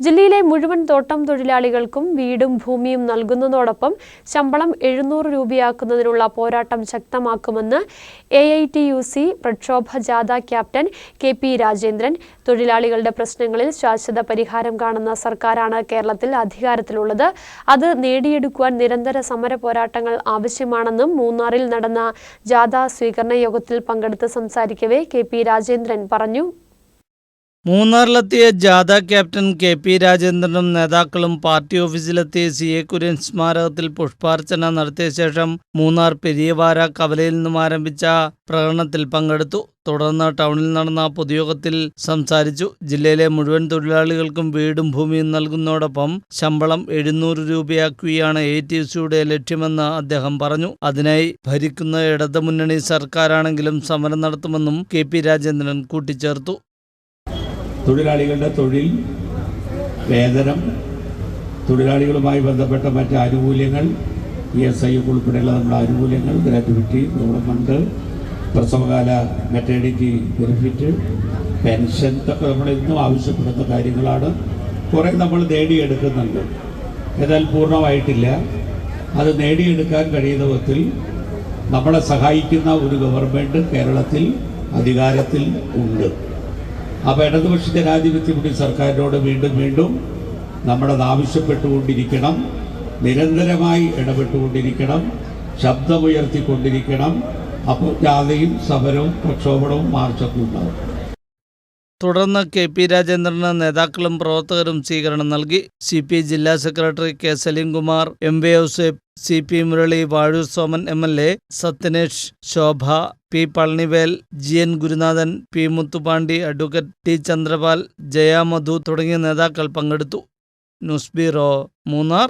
ജില്ലയിലെ മുഴുവൻ തോട്ടം തൊഴിലാളികൾക്കും വീടും ഭൂമിയും നൽകുന്നതോടൊപ്പം ശമ്പളം എഴുന്നൂറ് രൂപയാക്കുന്നതിനുള്ള പോരാട്ടം ശക്തമാക്കുമെന്ന് A I T U C പ്രക്ഷോഭ ജാഥ ക്യാപ്റ്റൻ കെ പി രാജേന്ദ്രൻ തൊഴിലാളികളുടെ പ്രശ്നങ്ങളിൽ ശാശ്വത പരിഹാരം കാണുന്ന സർക്കാരാണ് കേരളത്തിൽ അധികാരത്തിലുള്ളത്. അത് നേടിയെടുക്കുവാൻ നിരന്തര സമര പോരാട്ടങ്ങൾ ആവശ്യമാണെന്നും മൂന്നാറിൽ നടന്ന ജാഥ സ്വീകരണ യോഗത്തിൽ പങ്കെടുത്ത് സംസാരിക്കവേ കെ പി രാജേന്ദ്രൻ പറഞ്ഞു. മൂന്നാറിലെത്തിയ ജാഥ ക്യാപ്റ്റൻ കെ പി രാജേന്ദ്രനും നേതാക്കളും പാർട്ടി ഓഫീസിലെത്തിയ സി എ കുര്യൻ സ്മാരകത്തിൽ പുഷ്പാർച്ചന നടത്തിയ ശേഷം മൂന്നാർ പെരിയവാര കവലയിൽ നിന്നും ആരംഭിച്ച പ്രകടനത്തിൽ പങ്കെടുത്തു. തുടർന്ന് ടൗണിൽ നടന്ന പൊതുയോഗത്തിൽ സംസാരിച്ചു. ജില്ലയിലെ മുഴുവൻ തൊഴിലാളികൾക്കും വീടും ഭൂമിയും നൽകുന്നതോടൊപ്പം ശമ്പളം എഴുന്നൂറ് രൂപയാക്കുകയാണ് എ ടി സിയുടെ ലക്ഷ്യമെന്ന് അദ്ദേഹം പറഞ്ഞു. അതിനായി ഭരിക്കുന്ന ഇടതുമുന്നണി സർക്കാരാണെങ്കിലും സമരം നടത്തുമെന്നും കെ പി രാജേന്ദ്രൻ കൂട്ടിച്ചേർത്തു. തൊഴിലാളികളുടെ തൊഴിൽ വേതനം തൊഴിലാളികളുമായി ബന്ധപ്പെട്ട മറ്റ് ആനുകൂല്യങ്ങൾ ഇ എസ് ഐ ഉൾപ്പെടെയുള്ള നമ്മുടെ ആനുകൂല്യങ്ങൾ ഗ്രാറ്റുവിറ്റി ഗവൺമെന്റ് പ്രസവകാല മെറ്റേണിറ്റി ബെനിഫിറ്റ് പെൻഷൻ നമ്മൾ ഇന്നും ആവശ്യപ്പെടുന്ന കാര്യങ്ങളാണ്. കുറേ നമ്മൾ നേടിയെടുക്കുന്നുണ്ട്. എന്നാൽ പൂർണമായിട്ടില്ല. അത് നേടിയെടുക്കാൻ കഴിയുന്ന വിധത്തിൽ നമ്മളെ സഹായിക്കുന്ന ഒരു ഗവൺമെന്റ് കേരളത്തിൽ അധികാരത്തിൽ ഉണ്ട്. അപ്പോൾ ഇടതുപക്ഷ ജനാധിപത്യ മുന്നണി സർക്കാരിനോട് വീണ്ടും വീണ്ടും നമ്മളത് ആവശ്യപ്പെട്ടുകൊണ്ടിരിക്കണം. നിരന്തരമായി ഇടപെട്ടുകൊണ്ടിരിക്കണം. ശബ്ദമുയർത്തിക്കൊണ്ടിരിക്കണം. അപ്പോൾ ജാഥയും സമരവും പ്രക്ഷോഭണവും മാർച്ചൊക്കെ ഉണ്ടാവും. തുടർന്ന് കെ പി രാജേന്ദ്രന് നേതാക്കളും പ്രവർത്തകരും സ്വീകരണം നൽകി. സി പി ജില്ലാ secretary K Salimkumar M V Ousep C P Murali Vazhoor Soman M L A Sathyanesh Shobha P Palanivel G N Gurunathan P Muthupandi advocate T Chandrapal Jaya Madhu തുടങ്ങിയ നേതാക്കൾ പങ്കെടുത്തു. News bureau Munnar.